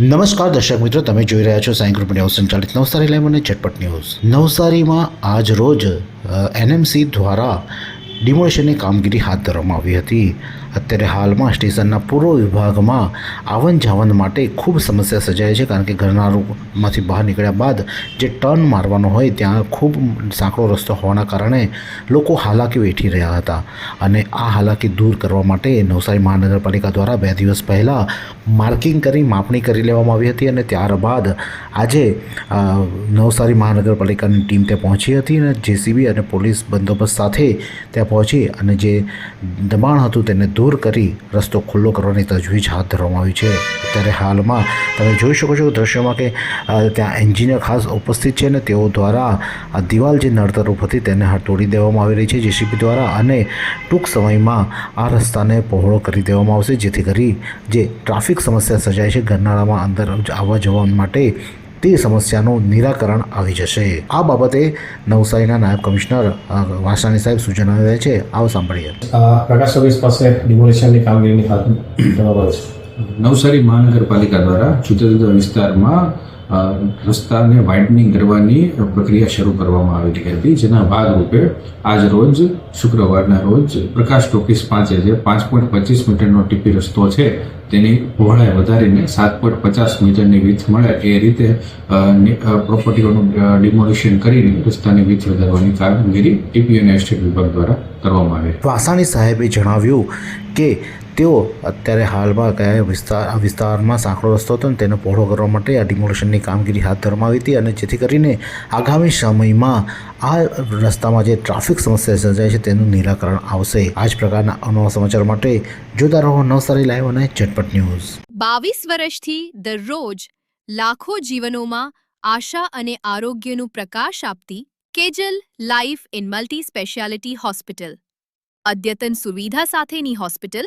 નમસ્કાર દર્શક મિત્રો, તમે જોઈ રહ્યા છો સાઈ ગ્રુપ ન્યૂઝ સંચાલિત નવસારી લાઈવ અને ઝટપટ ન્યૂઝ. નવસારીમાં આજ રોજ એનએમસી દ્વારા ડિમોલિશનની કામગીરી હાથ ધરવામાં આવી હતી. અત્યારે હાલમાં સ્ટેશનના પૂર્વ વિભાગમાં આવન જાવન માટે ખૂબ સમસ્યા સર્જાય છે કારણ કે ઘરનારોમાંથી બહાર નીકળ્યા બાદ જે ટર્ન મારવાનો હોય ત્યાં ખૂબ સાંકડો રસ્તો હોવાના કારણે લોકો હાલાકી વેઠી રહ્યા હતા અને આ હાલાકી દૂર કરવા માટે નવસારી મહાનગરપાલિકા દ્વારા બે દિવસ પહેલાં માર્કિંગ કરી, માપણી કરી લેવામાં આવી હતી અને ત્યારબાદ આજે નવસારી મહાનગરપાલિકાની ટીમ ત્યાં પહોંચી હતી અને જેસીબી અને પોલીસ બંદોબસ્ત સાથે ત્યાં પહોંચી અને જે દબાણ હતું તેને દૂર કરી રસ્તો ખુલ્લો કરવાની તજવીજ હાથ ધરવામાં આવી છે. અત્યારે હાલમાં તમે જોઈ શકો છો દ્રશ્યોમાં કે ત્યાં એન્જિનિયર ખાસ ઉપસ્થિત છે અને તેઓ દ્વારા આ દિવાલ જે નડતરૂપ હતી તેને તોડી દેવામાં આવી રહી છે. જેસીબી દ્વારા અને ટૂંક સમયમાં આ રસ્તાને પહોળો કરી દેવામાં આવશે, જેથી કરી જે ટ્રાફિક સમસ્યા સર્જાય છે ગરનાળામાં અંદર આવવા જવા માટે તે સમસ્યાનું નિરાકરણ આવી જશે. આ બાબતે નવસારીના નાયબ કમિશનર વાસાણી સાહેબ સૂચન આવ્યા છે. આવો સાંભળીએ. પ્રકાશ સર્વિસ પાસે ડિમોલિશનની કામગીરીની હાથ નવસારી મહાનગરપાલિકા દ્વારા જુદા જુદા વિસ્તારમાં રસ્તાને વાઇડનિંગ કરવાની પ્રક્રિયા શરૂ કરવામાં આવેલી હતી જેના ભાગરૂપે આજ રોજ, શુક્રવારના રોજ, પ્રકાશ ટોકીસ પાસે જે પાંચ પોઈન્ટ પચીસ મીટરનો ટીપી રસ્તો છે, તેની પહોળાઈ વધારીને સાત પોઈન્ટ પચાસ મીટરની વીથ મળે, એ રીતે પ્રોપર્ટીઓનું ડિમોલિશન કરીને રસ્તાની વીથ વધારવાની કામગીરી ટીપી અને એસ્ટેટ વિભાગ દ્વારા કરવામાં આવે. વાસાણી સાહેબે જણાવ્યું કે તેઓ અત્યારે હાલમાં કયા વિસ્તાર, વિસ્તારમાં સાંકડો રસ્તો હતો ને તેને પહોળો કરવા માટે આ ડિમોલિશનની કામગીરી હાથ ધરવામાં આવી હતી અને જેથી કરીને આગામી સમયમાં આ રસ્તામાં જે ટ્રાફિક સમસ્યા સર્જાય છે તેનું નિરાકરણ આવશે. આ જ પ્રકારના અનવા સમાચાર માટે જોતા રહો નવસારી લાઈવ અને ઝટપટ ન્યૂઝ. બાવીસ વર્ષથી દરરોજ લાખો જીવનોમાં આશા અને આરોગ્યનું પ્રકાશ આપતી Kejal life in multi speciality hospital અદ્યતન સુવિધા સાથેની હોસ્પિટલ